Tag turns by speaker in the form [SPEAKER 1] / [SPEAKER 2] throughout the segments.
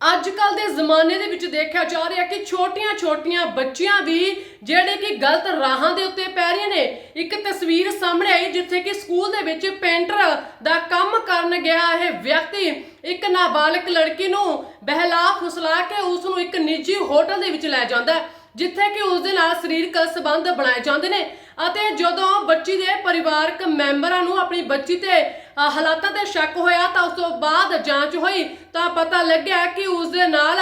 [SPEAKER 1] ਅੱਜ ਕੱਲ ਦੇ ਜ਼ਮਾਨੇ ਦੇ ਵਿੱਚ ਦੇਖਿਆ ਜਾ ਰਿਹਾ ਕਿ ਛੋਟੀਆਂ-ਛੋਟੀਆਂ ਬੱਚੀਆਂ ਵੀ ਜਿਹੜੇ ਕਿ ਗਲਤ ਰਾਹਾਂ ਦੇ ਉੱਤੇ ਪੈ ਰਹੀਆਂ ਨੇ, ਇੱਕ ਤਸਵੀਰ ਸਾਹਮਣੇ ਆਈ ਜਿੱਥੇ ਕਿ ਸਕੂਲ ਦੇ ਵਿੱਚ ਪੇਂਟਰ ਦਾ ਕੰਮ ਕਰਨ ਗਿਆ ਇਹ ਵਿਅਕਤੀ, ਇੱਕ ਨਾਬਾਲਗ ਲੜਕੀ ਨੂੰ ਬਹਿਲਾ ਫੁਸਲਾ ਕੇ ਉਸ ਨੂੰ ਇੱਕ ਨਿੱਜੀ ਹੋਟਲ ਦੇ ਵਿੱਚ ਲੈ ਜਾਂਦਾ ਹੈ, ਜਿੱਥੇ ਕਿ ਉਸ ਦੇ ਨਾਲ ਸਰੀਰਕ ਸੰਬੰਧ ਬਣਾਏ ਜਾਂਦੇ ਨੇ ਅਤੇ ਜਦੋਂ ਬੱਚੀ ਦੇ ਪਰਿਵਾਰਕ ਮੈਂਬਰਾਂ ਨੂੰ ਆਪਣੀ ਬੱਚੀ ਤੇ ਹਾਲਾਤਾਂ ਤੇ ਸ਼ੱਕ ਹੋਇਆ ਤਾਂ ਉਸ ਤੋਂ ਬਾਅਦ ਜਾਂਚ ਹੋਈ ਤਾਂ ਪਤਾ ਲੱਗਿਆ ਕਿ ਉਸ ਦੇ ਨਾਲ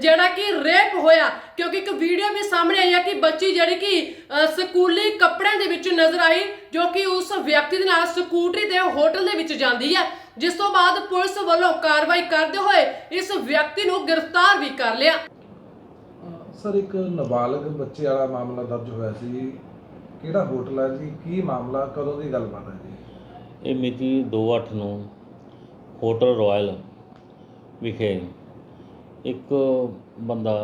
[SPEAKER 1] ਜਿਹੜਾ ਕਿ ਰੇਪ ਹੋਇਆ, ਕਿਉਂਕਿ ਇੱਕ ਵੀਡੀਓ ਵੀ ਸਾਹਮਣੇ ਆਈ ਹੈ ਕਿ ਬੱਚੀ ਜਿਹੜੀ ਕਿ ਸਕੂਲੀ ਕੱਪੜਿਆਂ ਦੇ ਵਿੱਚ ਨਜ਼ਰ ਆਈ, ਜੋ ਕਿ ਉਸ ਵਿਅਕਤੀ ਦੇ ਨਾਲ ਸਕੂਟਰੀ ਤੇ ਹੋਟਲ ਦੇ ਵਿੱਚ ਜਾਂਦੀ ਹੈ ਜਿਸ ਤੋਂ ਬਾਅਦ ਪੁਲਿਸ ਵੱਲੋਂ ਕਾਰਵਾਈ ਕਰਦੇ ਹੋਏ ਇਸ ਵਿਅਕਤੀ ਨੂੰ ਗ੍ਰਿਫਤਾਰ ਵੀ ਕਰ ਲਿਆ।
[SPEAKER 2] ਸਰ, ਇੱਕ ਨਾਬਾਲਗ ਬੱਚੇ ਵਾਲਾ ਮਾਮਲਾ ਦਰਜ ਹੋਇਆ ਸੀ। ਕਿਹੜਾ ਹੋਟਲ ਹੈ ਜੀ? ਕੀ ਮਾਮਲਾ? ਕਦੋਂ ਦੀ ਗੱਲਬਾਤ ਹੈ ਜੀ?
[SPEAKER 3] ਇਹ ਮਿਤੀ 2/8 ਨੂੰ ਹੋਟਲ ਰਾਇਲ ਵਿਖੇ ਇੱਕ ਬੰਦਾ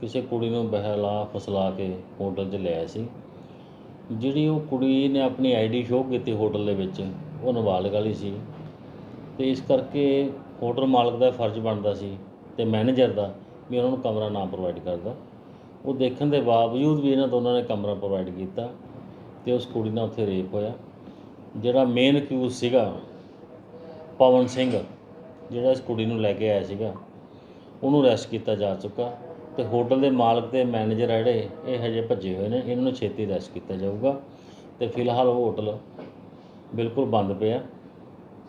[SPEAKER 3] ਕਿਸੇ ਕੁੜੀ ਨੂੰ ਬਹਿਲਾ ਫਸਲਾ ਕੇ ਹੋਟਲ 'ਚ ਲਿਆ ਸੀ, ਜਿਹੜੀ ਉਹ ਕੁੜੀ ਨੇ ਆਪਣੀ ਆਈਡੀ ਸ਼ੋਅ ਕੀਤੀ ਹੋਟਲ ਦੇ ਵਿੱਚ, ਉਹ ਨਾਬਾਲਗ ਵਾਲੀ ਸੀ ਤੇ ਇਸ ਕਰਕੇ ਹੋਟਲ ਮਾਲਕ ਦਾ ਫਰਜ਼ ਬਣਦਾ ਸੀ ਤੇ ਮੈਨੇਜਰ ਦਾ ਵੀ ਉਹਨਾਂ ਨੂੰ ਕਮਰਾ ਨਾ ਪ੍ਰੋਵਾਈਡ ਕਰਦਾ। ਉਹ ਦੇਖਣ ਦੇ ਬਾਵਜੂਦ ਵੀ ਇਹਨਾਂ ਦੋਨਾਂ ਨੇ ਕਮਰਾ ਪ੍ਰੋਵਾਈਡ ਕੀਤਾ ਤੇ ਉਸ ਕੁੜੀ ਨਾਲ ਉੱਥੇ ਰੇਪ ਹੋਇਆ। ਜਿਹੜਾ ਮੇਨ ਅਕਿਊਜ਼ ਸੀਗਾ ਪਵਨ ਸਿੰਘ ਜਿਹੜਾ ਇਸ ਕੁੜੀ ਨੂੰ ਲੈ ਕੇ ਆਇਆ ਸੀਗਾ ਉਹਨੂੰ ਅਰੈਸਟ ਕੀਤਾ ਜਾ ਚੁੱਕਾ ਤੇ ਹੋਟਲ ਦੇ ਮਾਲਕ ਤੇ ਮੈਨੇਜਰ ਆ ਜਿਹੜੇ ਇਹ ਹਜੇ ਭੱਜੇ ਹੋਏ ਨੇ ਇਹਨਾਂ ਨੂੰ ਛੇਤੀ ਅਰੈਸਟ ਕੀਤਾ ਜਾਊਗਾ ਤੇ ਫਿਲਹਾਲ ਉਹ ਹੋਟਲ ਬਿਲਕੁਲ ਬੰਦ ਪਿਆ।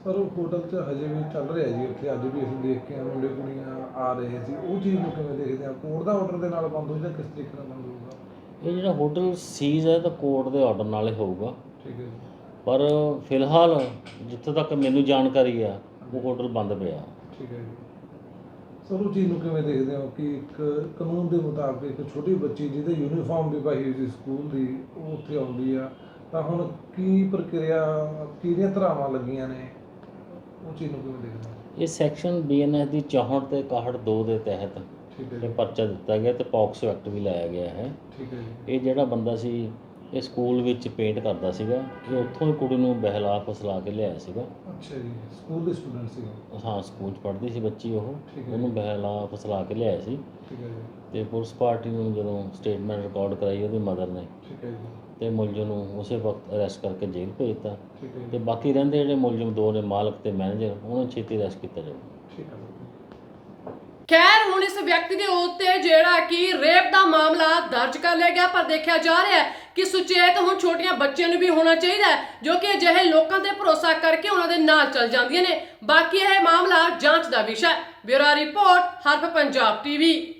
[SPEAKER 2] ਸਰ ਉਹ ਹੋਟਲ 'ਚ ਹਜੇ ਵੀ ਚੱਲ ਰਿਹਾ ਜੀ ਉੱਥੇ ਅੱਜ ਵੀ ਅਸੀਂ ਦੇਖ ਕੇ ਆਏ ਮੁੰਡੇ ਕੁੜੀਆਂ ਆ ਰਹੇ ਸੀ ਉਹ ਚੀਜ਼ ਨੂੰ ਕਿਵੇਂ ਦੇਖਦੇ ਆ? ਕੋਰਟ ਦਾ ਆਰਡਰ ਦੇ ਨਾਲ ਬੰਦ ਹੋਈ ਜਾਂ ਕਿਸ ਤਰੀਕੇ ਨਾਲ ਬੰਦ ਹੋਊਗਾ?
[SPEAKER 3] ਇਹ ਜਿਹੜਾ ਹੋਟਲ ਸੀਜ਼ ਹੈ ਤਾਂ ਕੋਰਟ ਦੇ ਆਰਡਰ ਨਾਲ ਹੀ ਹੋਊਗਾ।
[SPEAKER 2] ਠੀਕ ਹੈ ਜੀ।
[SPEAKER 3] ਪਰ ਫਿਲਹਾਲ ਜਿੱਥੇ ਤੱਕ ਮੈਨੂੰ ਜਾਣਕਾਰੀ ਆ ਉਹ ਹੋਟਲ ਬੰਦ ਪਿਆ।
[SPEAKER 2] ਠੀਕ ਹੈ ਜੀ। ਸਰ ਚੀਜ਼ ਨੂੰ ਕਿਵੇਂ ਦੇਖਦੇ ਹੋ ਕਿ ਇੱਕ ਕਾਨੂੰਨ ਦੇ ਮੁਤਾਬਕ ਇੱਕ ਛੋਟੀ ਬੱਚੀ ਜਿਹਦੇ ਯੂਨੀਫਾਰਮ ਵੀ ਪਾਈ ਹੋਈ ਸੀ ਸਕੂਲ ਦੀ ਉਹ ਉੱਥੇ ਆਉਂਦੀ ਆ। ਤਾਂ ਹੁਣ ਕੀ ਪ੍ਰਕਿਰਿਆ ਕਿਹੜੀਆਂ ਧਰਾਵਾਂ ਲੱਗੀਆਂ ਨੇ? ਉਹ ਚੀਜ਼ ਨੂੰ ਕਿਵੇਂ ਦੇਖਦੇ ਹੋ?
[SPEAKER 3] ਇਹ ਸੈਕਸ਼ਨ ਬੀਐਨਐਸ ਦੀ 64 ਤੇ 61 2 ਦੇ ਤਹਿਤ
[SPEAKER 2] ਠੀਕ ਹੈ ਜੀ।
[SPEAKER 3] ਪਰਚਾ ਦਿੱਤਾ ਗਿਆ ਤੇ ਪੌਕਸੋ ਐਕਟ ਵੀ ਲਾਇਆ ਗਿਆ ਹੈ।
[SPEAKER 2] ਠੀਕ ਹੈ ਜੀ।
[SPEAKER 3] ਇਹ ਜਿਹੜਾ ਬੰਦਾ ਸੀ ਇਹ ਸਕੂਲ ਵਿੱਚ ਪੇਂਟ ਕਰਦਾ ਸੀਗਾ ਇਹ ਉੱਥੋਂ ਹੀ ਕੁੜੀ ਨੂੰ ਬਹਿਲਾ ਫਸਲਾ ਕੇ ਲਿਆਇਆ ਸੀਗਾ।
[SPEAKER 2] ਅੱਛਾ ਜੀ ਸਕੂਲ ਦੇ ਸਟੂਡੈਂਟ ਸੀ
[SPEAKER 3] ਹਾਂ ਸਕੂਲ 'ਚ ਪੜ੍ਹਦੀ ਸੀ ਬੱਚੀ ਉਹ।
[SPEAKER 2] ਠੀਕ ਹੈ।
[SPEAKER 3] ਉਹਨੂੰ ਬਹਿਲਾ ਫਸਲਾ ਕੇ ਲਿਆਇਆ ਸੀ।
[SPEAKER 2] ਠੀਕ ਹੈ ਜੀ।
[SPEAKER 3] ਤੇ ਪੁਲਿਸ ਪਾਰਟੀ ਨੂੰ ਜਦੋਂ ਸਟੇਟਮੈਂਟ ਰਿਕਾਰਡ ਕਰਾਈ ਉਹਦੀ ਮਦਰ ਨੇ।
[SPEAKER 2] ਠੀਕ ਹੈ ਜੀ।
[SPEAKER 3] ਤੇ ਮੁਲਜ਼ਮ ਨੂੰ ਉਸੇ ਵਕਤ ਅਰੈਸਟ ਕਰਕੇ ਜੇਲ੍ਹ ਭੇਜਤਾ
[SPEAKER 2] ਠੀਕ ਹੈ
[SPEAKER 3] ਤੇ
[SPEAKER 2] ਜੀ
[SPEAKER 3] ਬਾਕੀ ਰਹਿੰਦੇ ਜਿਹੜੇ ਮੁਲਜ਼ਮ ਦੋ ਨੇ ਮਾਲਕ ਤੇ ਮੈਨੇਜਰ ਉਹਨਾਂ ਨੂੰ ਛੇਤੀ ਅਰੈਸਟ ਕੀਤਾ ਜਾਊ
[SPEAKER 2] ਠੀਕ ਹੈ
[SPEAKER 1] ਵਿਅਕਤੀ ਦੇ ਉੱਤੇ ਜਿਹੜਾ ਕਿ ਰੇਪ ਦਾ ਮਾਮਲਾ ਦਰਜ ਕਰ ਲਿਆ ਗਿਆ, ਪਰ ਦੇਖਿਆ ਜਾ ਰਿਹਾ ਹੈ ਕਿ ਸੁਚੇਤ ਹੁਣ ਛੋਟੀਆਂ ਬੱਚਿਆਂ ਨੂੰ ਵੀ ਹੋਣਾ ਚਾਹੀਦਾ ਹੈ, ਜੋ ਕਿ ਅਜਿਹੇ ਲੋਕਾਂ ਤੇ ਭਰੋਸਾ ਕਰਕੇ ਉਹਨਾਂ ਦੇ ਨਾਲ ਚੱਲ ਜਾਂਦੀਆਂ ਨੇ। ਬਾਕੀ ਇਹ ਮਾਮਲਾ ਜਾਂਚ ਦਾ ਵਿਸ਼ਾ ਹੈ। Bureau report, Harf Punjab TV.